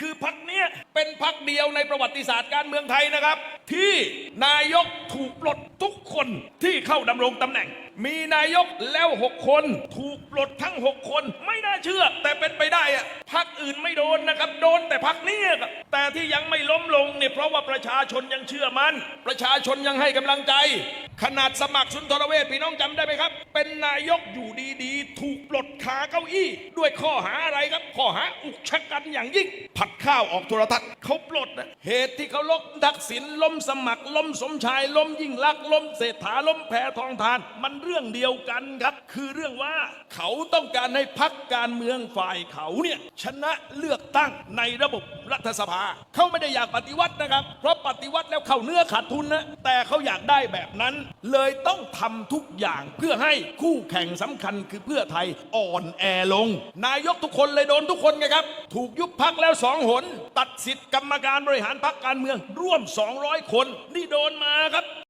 คือพักเนี้ยเป็นพักเดียวในประวัติศาสตร์การเมืองไทยนะครับ ที่นายกถูกปลดทุกคนที่เข้าดำรงตำแหน่ง มีนายกแล้ว 6 คน ถูกปลดทั้ง 6 คน ไม่น่าเชื่อ แต่เป็นไปได้อะพักอื่นไม่โดนนะครับ โดนแต่พักนี้ยครับแต่ที่ยังไม่ล้มลงเนี่ยเพราะว่าประชาชนยังเชื่อมัน่นประชาชนยังให้กำลังใจ ขนาดสมัครสุนทรเวชพี่น้องจำได้ไหมครับ เป็นนายกอยู่ดีๆ ถูกปลดขาเก้าอี้ ด้วยข้อหาอะไรครับ ข้อหาอุกชะกันอย่างยิ่ง ผัดข้าวออกโทรทัศน์เขาปลดนะเหตุที่เขาลบทักษิณล้มสมัคร ล้มสมชายล้มยิ่งลักษณ์ล้มเศรษฐาล้มแพทองทาน มันเรื่องเดียวกันครับ คือเรื่องว่าเขาต้องการให้พักการเมืองฝ่ายเขาเนี่ยชนะเลือกตั้งในระบบ รัฐสภา เขาไม่ได้อยากปฏิวัตินะครับ เพราะปฏิวัติแล้วเข้าเนื้อขาดทุนนะ แต่เขาอยากได้แบบนั้น เลยต้องทำทุกอย่างเพื่อให้คู่แข่งสำคัญคือเพื่อไทยอ่อนแอลง นายกทุกคนเลยโดนทุกคนไงครับ ถูกยุบพักแล้วสองหน ตัดสิทธิ์กรรมการบริหารพักการเมือง ร่วม 200 คน นี่โดนมาครับ